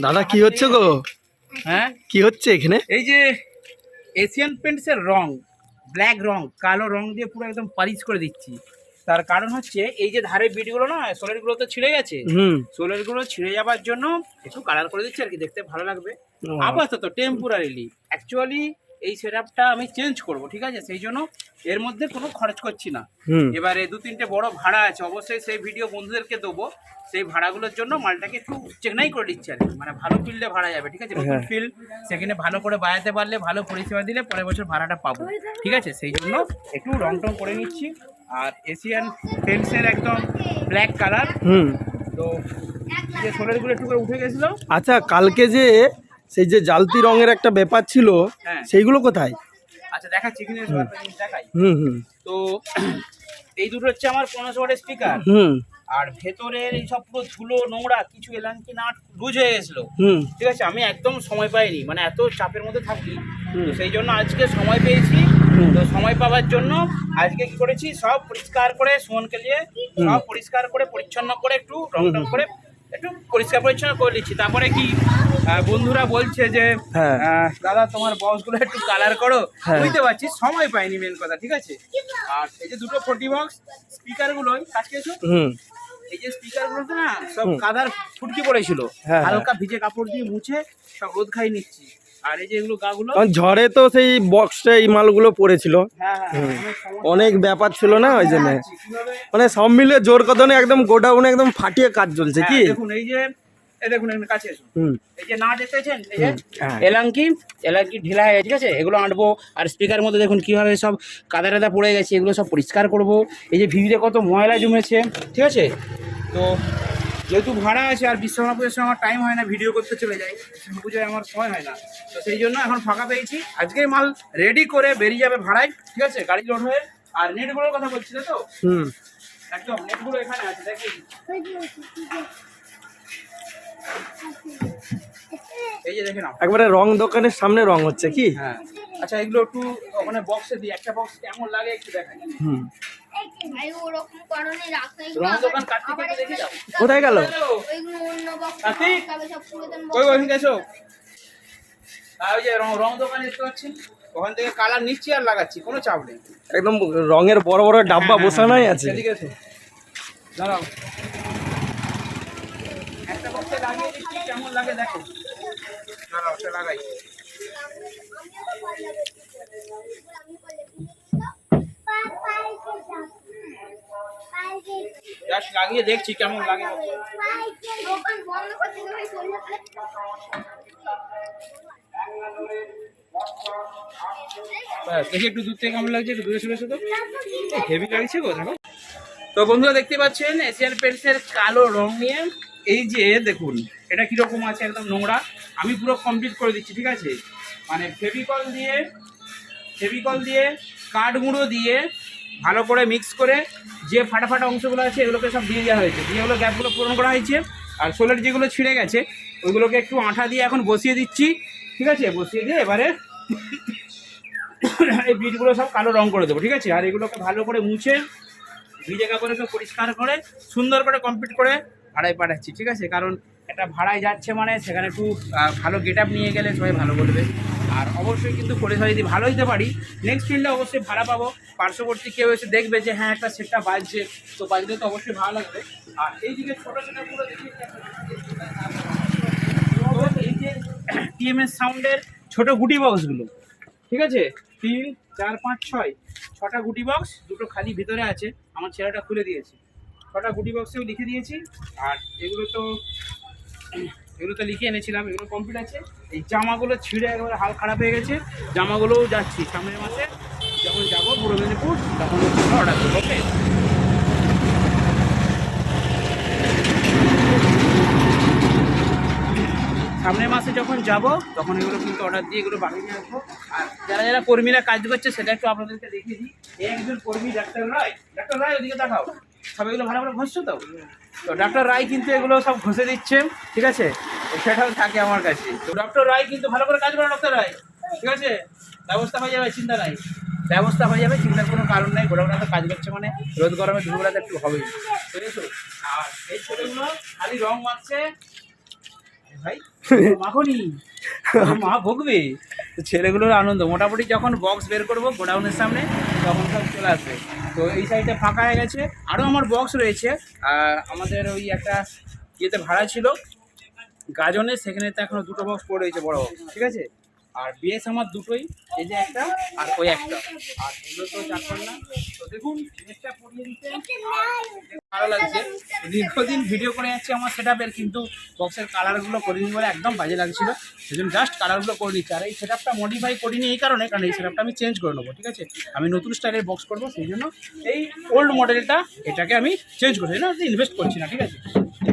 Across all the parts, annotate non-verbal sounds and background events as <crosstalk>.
দাদা কি হচ্ছে গো? হ্যাঁ? কি হচ্ছে এখানে? এই যে এশিয়ান পেন্টসের রং ব্ল্যাক রং কালো রং দিয়ে পুরো একদম পালিশ করে দিচ্ছি। তার কারণ হচ্ছে এই যে ধারে বিটগুলো না সোলেরগুলো তো ছিঁড়ে গেছে হুম। সোলেরগুলো ছিঁড়ে যাবার জন্য একটু কালার করে দিচ্ছি আর কি দেখতে ভালো লাগবে। আপাতত টেম্পোরারিলি অ্যাকচুয়ালি এই সেটআপটা আমি চেঞ্জ করব ঠিক আছে? সেই জন্য এর মধ্যে কোনো খরচ করছি না। এবারে দু তিনটে বড় ভাড়া আছে অবশ্যই সেই ভিডিও বন্ধুদেরকে দেবো। সেই ভাড়াগুলোর জন্য মালটাকে একটু চেকনাই করে দিচ্ছি আর। মানে ভালো ফিল্ডে ভাড়া যাবে ঠিক আছে? নতুন হ্যাঁ। ফিল্ড সেখানে ভালো করে বাড়াতে পারলে ভালো পরিষেবা দিলে পরের বছর ভাড়াটা পাবো ঠিক আছে? সেই জন্য একটু রং টং করে নিচ্ছি। আর এশিয়ান পেন্টসের একদম ব্ল্যাক কালার হুম। তো যে সোলেরগুলো একটু করে উঠে গেছিল। আচ্ছা কালকে যে সেই যে জালতি রঙের একটা ব্যাপার ছিল হ্যাঁ। সেইগুলো কোথায়? আচ্ছা দেখাচ্ছি দেখাই। হুম হুম। তো <clears throat> এই দুটো হচ্ছে আমার পনেরোশো ওয়াটের স্পিকার হুম। আর ভেতরের এই সব পুরো ধুলো নোংরা কিছু এলাঙ্কি নাট লুজ হয়ে গেছিল। হুম। ঠিক আছে আমি একদম সময় পাইনি মানে এত চাপের মধ্যে থাকি। তো সেই জন্য আজকে সময় পেয়েছি। তো সময় পাওয়ার জন্য আজকে কি করেছি সব পরিষ্কার করে সুমনকে নিয়ে সব পরিষ্কার করে পরিচ্ছন্ন করে একটু রং টং করে একটু পরিষ্কার পরিচ্ছন্ন করে নিচ্ছি। তারপরে কি বন্ধুরা বলছে যে হ্যাঁ। দাদা তোমার বক্সগুলো একটু কালার করো। হ্যাঁ। বুঝতে পারছি সময় পাইনি মেন কথা ঠিক আছে? আর এই যে দুটো ফোর্টি বক্স স্পিকারগুলো কাজ হুম। এই যে স্পিকারগুলো না সব কাদার ফুটকি পড়েছিল। হ্যাঁ, হালকা ভিজে কাপড় দিয়ে মুছে সব রোদ খাই নিচ্ছি। আর এই যে এগুলো গাগুলো ঝড়ে তো সেই বক্সটা এই মালগুলো পড়েছিল। হ্যাঁ হ্যাঁ। অনেক ব্যাপার ছিল না ওই জন্য। মানে সব মিলে জোর কদনে একদম গোডাউনে একদম ফাটিয়ে কাজ চলছে কি? হ্যাঁ, দেখুন এই যে এই দেখুন এখানে কাছে এই যে না দেখতেছেন এই যে হ্যাঁ। এলাঙ্কি এলাঙ্কি ঢিলা হয়ে গেছে, ঠিক আছে? এগুলো আনব আর মধ্যে দেখুন কীভাবে সব কাদা টাদা পড়ে গেছে এগুলো সব পরিষ্কার করব। এই যে ভিড়ে কত ময়লা জমেছে ঠিক আছে? তো যেহেতু ভাড়া আছে আর বিশ্বকর্মা পুজোর সময় আমার টাইম হয় না ভিডিও করতে চলে যাই। পুজোয় আমার সময় হয় না। তো সেই জন্য এখন ফাঁকা পেয়েছি। আজকেই মাল রেডি করে বেরিয়ে যাবে ভাড়ায় ঠিক আছে? গাড়ি লোড হয়ে আর নেটগুলোর কথা বলছিলে তো? হুম। একদম নেটগুলো এখানে আছে দেখি এই যে দেখে নাও একবারে রং দোকানের সামনে রং হচ্ছে কি? হ্যাঁ। আচ্ছা এগুলো একটু ওখানে বক্সে দিই একটা বক্স কেমন লাগে একটু দেখাই হুম। কোথায় গেল? রং দোকান দেখতে পাচ্ছেন? ওখান থেকে কালার নিচ্ছি আর লাগাচ্ছি কোনো চাপ নেই। একদম রঙের বড় বড় ডাব্বা বসানোই আছে। এদিকে এসো। দাঁড়াও। লাগিয়ে লাগিয়ে দেখছি, কেমন লাগে। একটু থেকে কেমন লাগছে, একটু দূরে তো। হেভি তো বন্ধুরা, দেখতে পাচ্ছেন, এশিয়ান পেন্টসের কালো রং নিয়ে এই যে, দেখুন, এটা কীরকম আছে, একদম নোংরা। আমি পুরো কমপ্লিট করে দিচ্ছি, ঠিক আছে? মানে ফেভিকল দিয়ে ফেভিকল দিয়ে, কাঠ গুঁড়ো দিয়ে ভালো করে মিক্স করে যে ফাটা ফাটা অংশগুলো আছে, এগুলোকে সব দিয়ে দেওয়া হয়েছে। দিয়ে ওগুলো গ্যাপগুলো পূরণ করা হয়েছে। আর সোলের যেগুলো ছিঁড়ে গেছে, ওইগুলোকে একটু আঠা দিয়ে এখন বসিয়ে দিচ্ছি, ঠিক আছে? বসিয়ে দিয়ে এবারে <coughs> এই বিটগুলো সব কালো রং করে দেবো, ঠিক আছে? আর এগুলোকে ভালো করে মুছে, ভিজে কাপড়ে সব পরিষ্কার করে, সুন্দর করে কমপ্লিট করে ভাড়ায় পাঠাচ্ছি, ঠিক আছে? কারণ একটা ভাড়ায় যাচ্ছে মানে সেখানে একটু ভালো গেট আপ নিয়ে গেলে সবাই ভালো বলবে। আর অবশ্যই কিন্তু পরিষেবা যদি ভালো দিতে পারি নেক্সট ফিল্ডে অবশ্যই ভাড়া পাবো। পার্শ্ববর্তী কেউ এসে দেখবে যে হ্যাঁ একটা সেটটা বাজছে। তো বাজলে তো অবশ্যই ভালো লাগবে। আর এই এইদিকে ছোটো ছোটোগুলো দেখি। এই যে টিএমএস সাউন্ডের ছোটো গুটি বক্সগুলো ঠিক আছে? তিন, চার, পাঁচ, ছয়, ছটা গুটি বক্স দুটো খালি ভিতরে আছে। আমার ছেলেটা খুলে দিয়েছে। ছটা গুটি বক্সেও লিখে দিয়েছি। আর এগুলো তো এগুলো তো লিখে এনেছিলাম। এগুলো কমপ্লিট আছে। এই জামাগুলো ছিঁড়ে একেবারে হাল খারাপ হয়ে গেছে। জামাগুলোও যাচ্ছি সামনের মাসে। যখন যাব পূর্ব মেদিনীপুর, তখন অর্ডার করব ওকে সামনের মাসে যখন যাব, তখন এগুলো কিন্তু অর্ডার দিয়ে এগুলো বানিয়ে নিয়ে আসব। আর যারা যারা কর্মীরা কাজ করছে, সেটা একটু আপনাদেরকে দেখিয়ে দিই। একজন কর্মী, ডাক্তার রায় ডাক্তার রায় ওদিকে দেখাও। সব এগুলো ভালো করে ঘষছো তো? তো ডাক্তার রায় কিন্তু এগুলো সব ঘষে দিচ্ছে, ঠিক আছে? সেটাও থাকে আমার কাছে। তো ডক্টর রায় কিন্তু ভালো করে কাজ করে ডক্টর রায়? ঠিক আছে? ব্যবস্থা হয়ে যাবে, চিন্তা নাই। ব্যবস্থা হয়ে যাবে, চিন্তার কোনো কারণ নেই গোডাউনে তো কাজ করছে মানে রোদ গরমে দুপুরবেলাতে একটু হবেই। বুঝেছ? আর এই ছেলেগুলো খালি রং মাখছে ভাই? মাখনি। মা ভুগবে। ছেলেগুলোর আনন্দ। মোটামুটি যখন বক্স বের করব গোডাউনের সামনে, তখন সব চলে আসবে। তো এই সাইডটা ফাঁকা হয়ে গেছে। আরও আমার বক্স রয়েছে। আমাদের ওই একটা ইয়েতে ভাড়া ছিল। গাজনে সেখানে তো এখনও দুটো বক্স পড়ে রয়েছে বড় ঠিক আছে? আর বিএস আমার দুটোই। এই যে একটা আর ওই একটা। আর এগুলো তো চারপান না তো দেখুন ভালো লাগছে। দীর্ঘদিন ভিডিও করে যাচ্ছে আমার সেট কিন্তু বক্সের কালারগুলো করিনি বলে একদম বাজে লাগছিল। সেই জন্য জাস্ট কালারগুলো করে নিচ্ছি। আর এই সেট আপটা মডিফাই করিনি এই কারণে কারণ এই সেট আমি চেঞ্জ করে নেব ঠিক আছে? আমি নতুন স্টাইলের বক্স করব সেই জন্য এই ওল্ড মডেলটা এটাকে আমি চেঞ্জ করছি না ইনভেস্ট করছি না ঠিক আছে?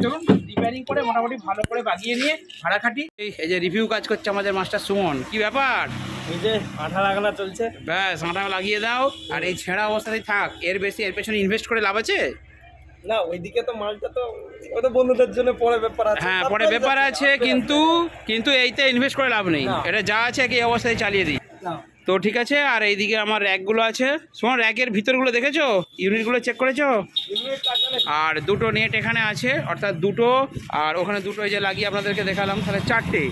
চলুন রিপেয়ারিং করে মোটামুটি ভালো করে বাগিয়ে নিয়ে ভাড়া খাটি এই যে রিভিউ কাজ করছে আমাদের মাস্টার সুমন কি ব্যাপার? এই যে আঠা লাগানো চলছে। ব্যাস আটা লাগিয়ে দাও। আর এই ছেঁড়া অবস্থাতেই থাক এর বেশি এর পেছনে ইনভেস্ট করে লাভ আছে? না ওইদিকে তো মালটা তো ওই তো বন্ধুদের জন্য পরে ব্যাপার আছে। হ্যাঁ পরে ব্যাপার আছে কিন্তু কিন্তু এইতে ইনভেস্ট করে লাভ নেই। এটা যা আছে কি অবস্থায় চালিয়ে দিই। তো ঠিক আছে আর এইদিকে আমার র্যাকগুলো আছে। তোমার র্যাকের ভিতরগুলো দেখেছ? ইউনিটগুলো চেক করেছ। আর দুটো নেট এখানে আছে অর্থাৎ দুটো আর ওখানে দুটো যে লাগিয়ে আপনাদেরকে দেখালাম তাহলে চারটে।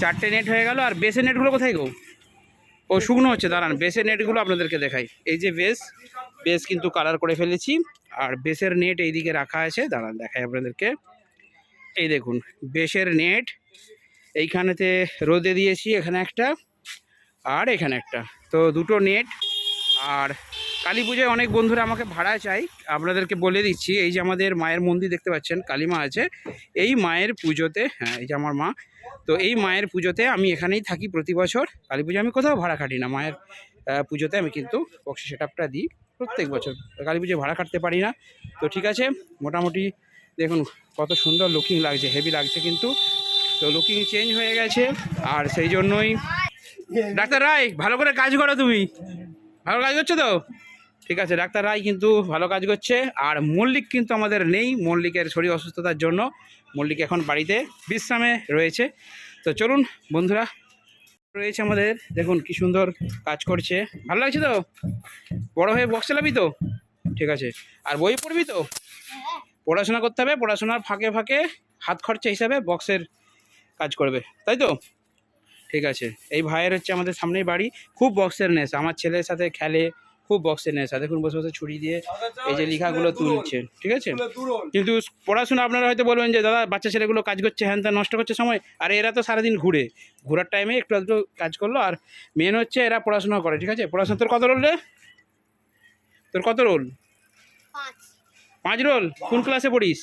চারটে নেট হয়ে গেল আর বেসের নেটগুলো কোথায় গো? ও শুকনো হচ্ছে, দাঁড়ান, বেসের নেটগুলো আপনাদেরকে দেখাই। এই যে বেস বেস কিন্তু কালার করে ফেলেছি, আর বেসের নেট এইদিকে রাখা আছে, দাঁড়ান, দেখাই আপনাদেরকে। এই দেখুন, বেসের নেট, এইখানেতে রোদে দিয়েছি, এখানে একটা, আর এখানে একটা। তো দুটো নেট, আর কালী পুজোয় অনেক বন্ধুরা আমাকে ভাড়া চাই আপনাদেরকে বলে দিচ্ছি, এই যে আমাদের মায়ের মন্দির দেখতে পাচ্ছেন কালী মা আছে, এই মায়ের পুজোতে হ্যাঁ এই যে আমার মা তো এই মায়ের পুজোতে আমি এখানেই থাকি প্রতি বছর। কালী পুজো আমি কোথাও ভাড়া খাটি না। মায়ের পুজোতে আমি কিন্তু বক্সি সেট আপটা দিই প্রত্যেক বছর। কালী পুজোয় ভাড়া কাটতে পারি না। তো ঠিক আছে, মোটামুটি দেখুন কত সুন্দর লুকিং লাগছে হেভি লাগছে কিন্তু। তো লুকিং চেঞ্জ হয়ে গেছে আর সেই জন্যই ডাক্তার রায়, ভালো করে কাজ করো তুমি। ভালো কাজ করছ তো? ঠিক আছে, ডাক্তার রায় কিন্তু ভালো কাজ করছে। আর মল্লিক কিন্তু আমাদের নেই। মল্লিকের শরীর অসুস্থতার জন্য মল্লিক এখন বাড়িতে বিশ্রামে রয়েছে। তো চলুন বন্ধুরা, রয়েছে আমাদের। দেখুন কি সুন্দর কাজ করছে। ভালো লাগছে তো? বড় হয়ে বক্স চালাবি তো? ঠিক আছে। আর বই পড়বি তো? পড়াশোনা করতে হবে, পড়াশোনার ফাঁকে ফাঁকে, হাত খরচা হিসাবে বক্সের কাজ করবে। তাই তো? ঠিক আছে। এই ভাইয়ের হচ্ছে আমাদের সামনেই বাড়ি। খুব বক্সের নেশা। আমার ছেলের সাথে খেলে খুব বক্সের নেশা দেখুন বসে বসে ছুরি দিয়ে এই যে লেখাগুলো তুলছে ঠিক আছে? কিন্তু পড়াশোনা আপনারা হয়তো বলবেন যে দাদা বাচ্চা ছেলেগুলো কাজ করছে হ্যান ত্যান নষ্ট করছে সময়। আর এরা তো সারাদিন ঘুরে। ঘোরার টাইমে একটু একটু কাজ করল। আর মেন হচ্ছে এরা পড়াশোনা করে ঠিক আছে? পড়াশোনা তোর কত রোল রে? তোর কত রোল পাঁচ। পাঁচ রোল কোন ক্লাসে পড়িস?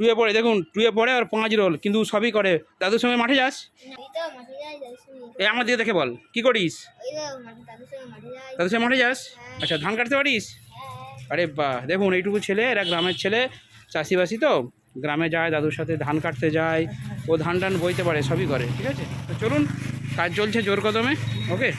টুয়ে পড়ে দেখুন টুয়ে পড়ে আর পাঁচ রোল কিন্তু সবই করে। দাদুর সঙ্গে মাঠে যাস? ওই তো মাঠে যাই দাদুর সঙ্গে এ আমার দিকে দেখে বল কি করিস? দাদুর সঙ্গে মাঠে যাস? আচ্ছা ধান কাটতে পারিস? হ্যাঁ। আরে বাহ দেখুন এইটুকু ছেলে এরা গ্রামের ছেলে চাষিবাসি তো। গ্রামে যায় দাদুর সাথে ধান কাটতে যায় ও ধান টান বইতে পারে সবই করে ঠিক আছে? তো চলুন কাজ চলছে জোর কদমে ওকে?